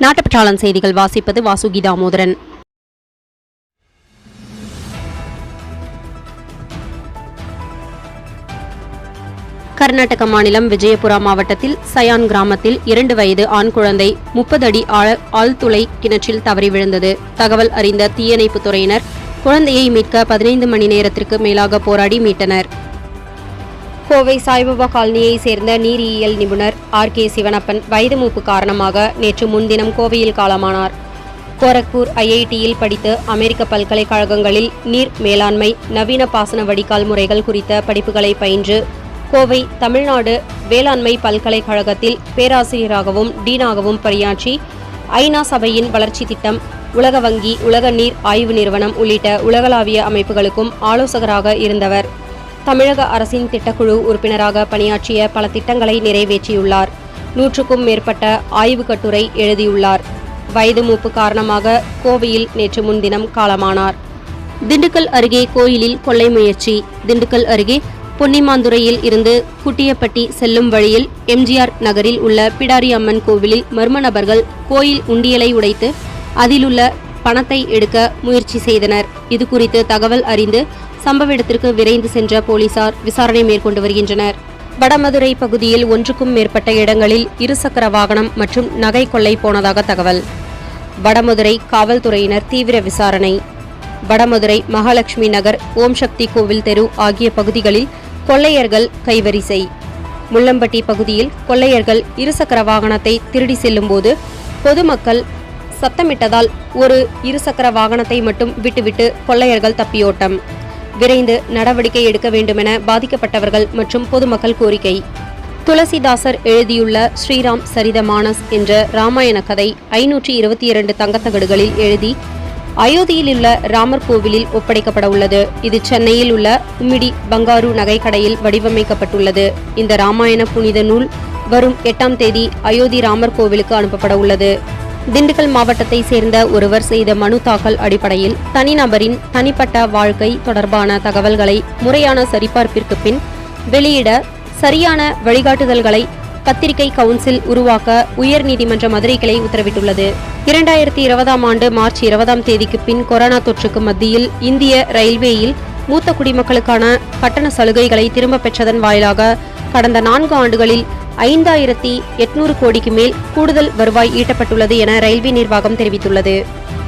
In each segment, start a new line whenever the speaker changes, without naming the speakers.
நாட்டுப்பற்றாளன் செய்திகள் வாசிப்பது வாசுகி தாமோதரன் கர்நாடக மாநிலம் விஜயபுரா மாவட்டத்தில் சயான் கிராமத்தில் இரண்டு வயது ஆண் குழந்தை முப்பது அடி ஆழ்துளை கிணற்றில் தவறி விழுந்தது. தகவல் அறிந்த தீயணைப்புத் துறையினர் குழந்தையை மீட்க பதினைந்து மணி நேரத்திற்கு மேலாக போராடி மீட்டனர். கோவை சாய்பாபா காலனியை சேர்ந்த நீரியல் நிபுணர் ஆர். கே. சிவனப்பன் வயது மூப்பு காரணமாக நேற்று முன்தினம் கோவையில் காலமானார். கோரக்பூர் ஐஐடியில் படித்து அமெரிக்க பல்கலைக்கழகங்களில் நீர் மேலாண்மை நவீன பாசன வடிகால் முறைகள் குறித்த படிப்புகளை பயின்று கோவை தமிழ்நாடு வேளாண்மை பல்கலைக்கழகத்தில் பேராசிரியராகவும் டீனாகவும் பணியாற்றி ஐநா சபையின் வளர்ச்சி திட்டம் உலக வங்கி உலக நீர் ஆய்வு நிறுவனம் உள்ளிட்ட உலகளாவிய அமைப்புகளுக்கும் ஆலோசகராக இருந்தவர். தமிழக அரசின் திட்டக்குழு உறுப்பினராக பணியாற்றிய பல திட்டங்களை நிறைவேற்றியுள்ளார். நூற்றுக்கும் மேற்பட்ட ஆய்வு கட்டுரை எழுதியுள்ளார். வயது மூப்பு காரணமாக கோவையில் நேற்று முன்தினம் காலமானார். திண்டுக்கல் அருகே கோயிலில் கொள்ளை முயற்சி. திண்டுக்கல் அருகே பொன்னிமாந்துறையில் இருந்து குட்டியப்பட்டி செல்லும் வழியில் எம்ஜிஆர் நகரில் உள்ள பிடாரி அம்மன் கோவிலில் மர்ம நபர்கள் கோயில் உண்டியலை உடைத்து அதிலுள்ள பணத்தை எடுக்க முயற்சி செய்தனர். இது குறித்து தகவல் அறிந்து சம்பவ இடத்திற்கு விரைந்து சென்ற போலீசார் விசாரணை மேற்கொண்டு வருகின்றனர். வடமதுரை பகுதியில் ஒன்றுக்கும் மேற்பட்ட இடங்களில் இருசக்கர வாகனம் மற்றும் நகை கொள்ளை போனதாக தகவல். வடமதுரை காவல்துறையினர் தீவிர விசாரணை. வடமதுரை மகாலட்சுமி நகர் ஓம் சக்தி கோவில் தெரு ஆகிய பகுதிகளில் கொள்ளையர்கள் கைவரிசை. முள்ளம்பட்டி பகுதியில் கொள்ளையர்கள் இருசக்கர வாகனத்தை திருடி செல்லும்போது பொதுமக்கள் சத்தமிட்டதால் ஒரு இருசக்கர வாகனத்தை மட்டும் விட்டுவிட்டு கொள்ளையர்கள் தப்பியோட்டம். விரைந்து நடவடிக்கை எடுக்க வேண்டுமென பாதிக்கப்பட்டவர்கள் மற்றும் பொதுமக்கள் கோரிக்கை. துளசிதாசர் எழுதியுள்ள ஸ்ரீராம் சரிதமானஸ் என்ற ராமாயண கதை ஐநூற்றி இருபத்தி இரண்டு தங்கத்தகடுகளில் எழுதி அயோத்தியிலுள்ள ராமர் கோவிலில் ஒப்படைக்கப்பட உள்ளது. இது சென்னையில் உள்ள உம்மிடி பங்காரு நகைக்கடையில் வடிவமைக்கப்பட்டுள்ளது. இந்த ராமாயண புனித நூல் வரும் எட்டாம் தேதி அயோத்தி ராமர் கோவிலுக்கு அனுப்பப்பட உள்ளது. திண்டுக்கல் மாவட்டத்தை சேர்ந்த ஒருவர் செய்த மனு தாக்கல் அடிப்படையில் தனிநபரின் தனிப்பட்ட வாழ்க்கை தொடர்பான தகவல்களை முறையான சரிபார்ப்பிற்கு பின் வெளியிட சரியான வழிகாட்டுதல்களை பத்திரிகை கவுன்சில் உருவாக்க உயர்நீதிமன்ற மதுரை கிளை உத்தரவிட்டுள்ளது. இரண்டாயிரத்தி இருபதாம் ஆண்டு மார்ச் இருபதாம் தேதிக்கு பின் கொரோனா தொற்றுக்கு மத்தியில் இந்திய ரயில்வேயில் மூத்த குடிமக்களுக்கான கட்டண சலுகைகளை திரும்பப் பெற்றதன் வாயிலாக கடந்த நான்கு ஆண்டுகளில் ஐந்தாயிரத்தி எட்நூறு கோடிக்கு மேல் கூடுதல் வருவாய் ஈட்டப்பட்டுள்ளது என ரயில்வே நிர்வாகம் தெரிவித்துள்ளது.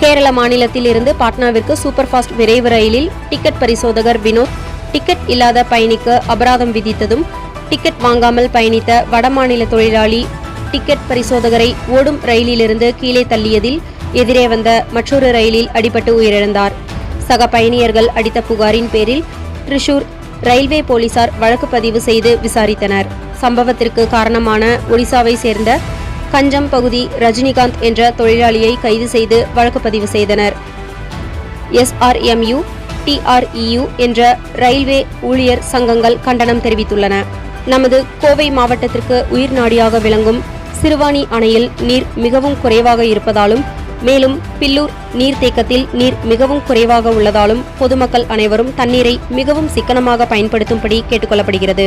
கேரள மாநிலத்தில் இருந்து பாட்னாவிற்கு சூப்பர் ஃபாஸ்ட் விரைவு ரயிலில் டிக்கெட் பரிசோதகர் வினோத் டிக்கெட் இல்லாத பயணிக்கு அபராதம் விதித்ததும் டிக்கெட் வாங்காமல் பயணித்த வடமாநில தொழிலாளி டிக்கெட் பரிசோதகரை ஓடும் ரயிலிலிருந்து கீழே தள்ளியதில் எதிரே வந்த மற்றொரு ரயிலில் அடிபட்டு உயிரிழந்தார். சக பயணியர்கள் அடித்த புகாரின் பேரில் திரிஷூர் ரயில்வே போலீசார் வழக்கு பதிவு செய்து விசாரித்தனர். சம்பவத்திற்கு காரணமான ஒடிசாவை சேர்ந்த கஞ்சம் பகுதி ரஜினிகாந்த் என்ற தொழிலாளியை கைது செய்து வழக்கு பதிவு செய்தனர். எஸ்ஆர்எம்யூ டிஆர்இயு என்ற ரயில்வே ஊழியர் சங்கங்கள் கண்டனம் தெரிவித்துள்ளன. நமது கோவை மாவட்டத்திற்கு உயிர் நாடியாக விளங்கும் சிறுவாணி அணையில் நீர் மிகவும் குறைவாக இருப்பதாலும் மேலும் பில்லூர் நீர்த்தேக்கத்தில் நீர் மிகவும் குறைவாக உள்ளதாலும் பொதுமக்கள் அனைவரும் தண்ணீரை மிகவும் சிக்கனமாக பயன்படுத்தும்படி கேட்டுக்கொள்ளப்படுகிறது.